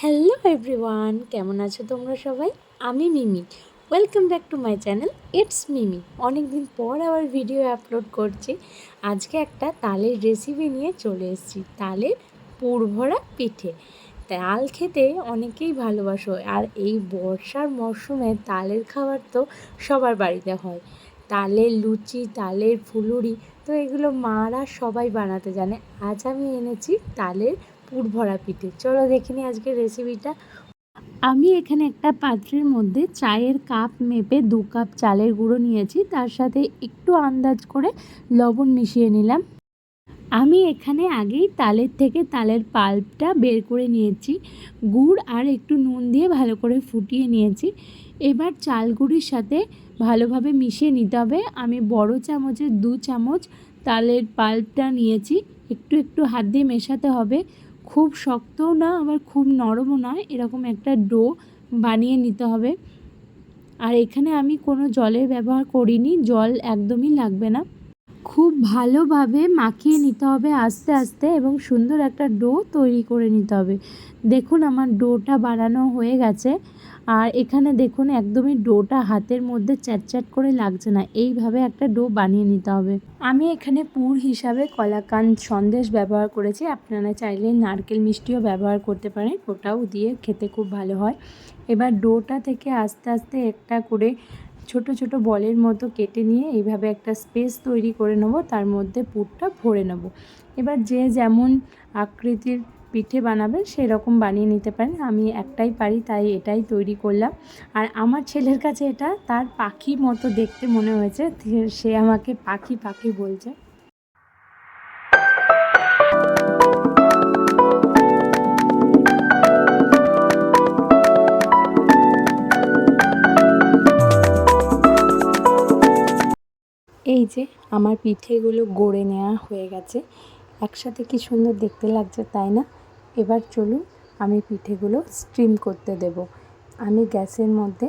Hello everyone কেমন আছো তোমরা সবাই? আমি Mimi. Welcome back to my channel it's Mimi অনেক দিন পর আবার ভিডিও আপলোড করছি। আজকে একটা তালের রেসিপি নিয়ে চলে এসেছি। তালের পুরভরা পিঠে। তাল খেতে অনেকেই ভালোবাসো। আর এই বর্ষার মরশুমে তালের খাবার তো সবার বাড়িতে হয়। তালের লুচি, তালের ফুলুরি, তো এগুলো মারা সবাই বানাতে জানে। আজ আমি এনেছি তালের পুর ভরা পিঠে। চলো দেখিনি আজকের রেসিপিটা আমি এখানে একটা পাত্রের মধ্যে চায়ের কাপ মেপে দু কাপ চালের গুঁড়ো নিয়েছি। তার সাথে একটু আন্দাজ করে লবণ মিশিয়ে নিলাম। আমি এখানে আগেই তালের থেকে তালের পাল্পটা বের করে নিয়েছি। গুড় আর একটু নুন দিয়ে ভালো করে ফুটিয়ে নিয়েছি। এবার চাল গুঁড়ির সাথে ভালোভাবে মিশিয়ে নিতে হবে। আমি বড় চামচের দু চামচ তালের পাল্পটা নিয়েছি। একটু একটু হাত দিয়ে মেশাতে হবে। খুব শক্তও না, আবার খুব নরমও নয় এরকম একটা ডো বানিয়ে নিতে হবে। আর এখানে আমি কোনো জলের ব্যবহার করিনি, জল একদমই লাগবে না। খুব ভালোভাবে মাখিয়ে নিতে হবে আস্তে আস্তে এবং সুন্দর একটা ডো তৈরি করে নিতে হবে। দেখুন আমার ডোটা বানানো হয়ে গেছে। আর এখানে দেখুন, একদমই ডোটা হাতের মধ্যে চ্যাট করে লাগছে না। এইভাবে একটা ডো বানিয়ে নিতে হবে। আমি এখানে পুর হিসাবে কলাকান সন্দেশ ব্যবহার করেছি। আপনারা চাইলে নারকেল মিষ্টিও ব্যবহার করতে পারেন। ওটাও দিয়ে খেতে খুব ভালো হয়। এবার ডোটা থেকে আস্তে আস্তে একটা করে ছোট ছোট বলের মতো কেটে নিয়ে এইভাবে একটা স্পেস তৈরি করে নেব। তার মধ্যে পুরটা ভরে নেব। এবার যে যেমন আকৃতির পিঠে বানাবেন, সেরকম বানিয়ে নিতে পারেন। আমি একটাই পারি, তাই এটাই তৈরি করলাম। আর আমার ছেলের কাছে এটা তার পাখি মতো দেখতে মনে হয়েছে, সে আমাকে পাখি পাখি বলছে। এই যে আমার পিঠেগুলো গড়ে নেওয়া হয়ে গেছে। একসাথে কি সুন্দর দেখতে লাগছে, তাই না? এবার চলুন আমি পিঠেগুলো স্টিম করতে দেব। আমি গ্যাসের মধ্যে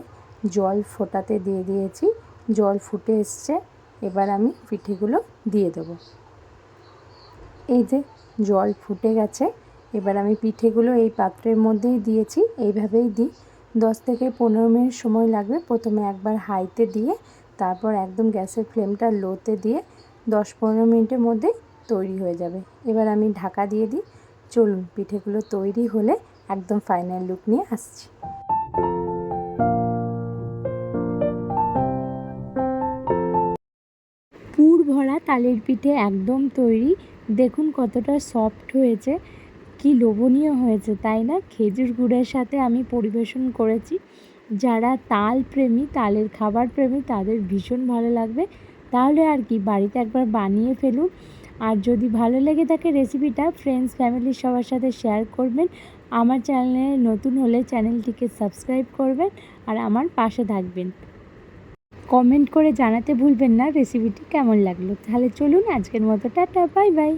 জল ফোটাতে দিয়ে দিয়েছি। জল ফুটে এসছে, এবার আমি পিঠেগুলো দিয়ে দেব। এই যে জল ফুটে গেছে, এবার আমি পিঠেগুলো এই পাত্রের মধ্যেই দিয়েছি। এইভাবেই দিই। দশ থেকে পনেরো মিনিট সময় লাগবে প্রথমে একবার হাইতে দিয়ে, তারপর একদম গ্যাসের ফ্লেমটা লোতে দিয়ে দশ পনেরো মিনিটের মধ্যে তৈরি হয়ে যাবে। এবার আমি ঢাকা দিয়ে দিই। চলুন, পিঠেগুলো তৈরি হলে একদম ফাইনাল লুক নিয়ে আসছি। পুর ভরা তালের পিঠে একদম তৈরি। দেখুন কতটা সফট হয়েছে। কি লোভনীয় হয়েছে, তাই না? খেজুর গুড়ের সাথে আমি পরিবেশন করেছি। যারা তাল প্রেমী, তালের খাবার প্রেমী, তাদের ভীষণ ভালো লাগবে। তাহলে আর কি, বাড়িতে একবার বানিয়ে ফেলুন। আর যদি ভালো লেগে থাকে রেসিপিটা ফ্রেন্ডস ফ্যামিলির সবার সাথে শেয়ার করবেন। আমার চ্যানেলে নতুন হলে চ্যানেলটিকে সাবস্ক্রাইব করবেন আর আমার পাশে থাকবেন। কমেন্ট করে জানাতে ভুলবেন না রেসিপিটি কেমন লাগল। তাহলে চলুন আজকের মতো, টাটা বাই বাই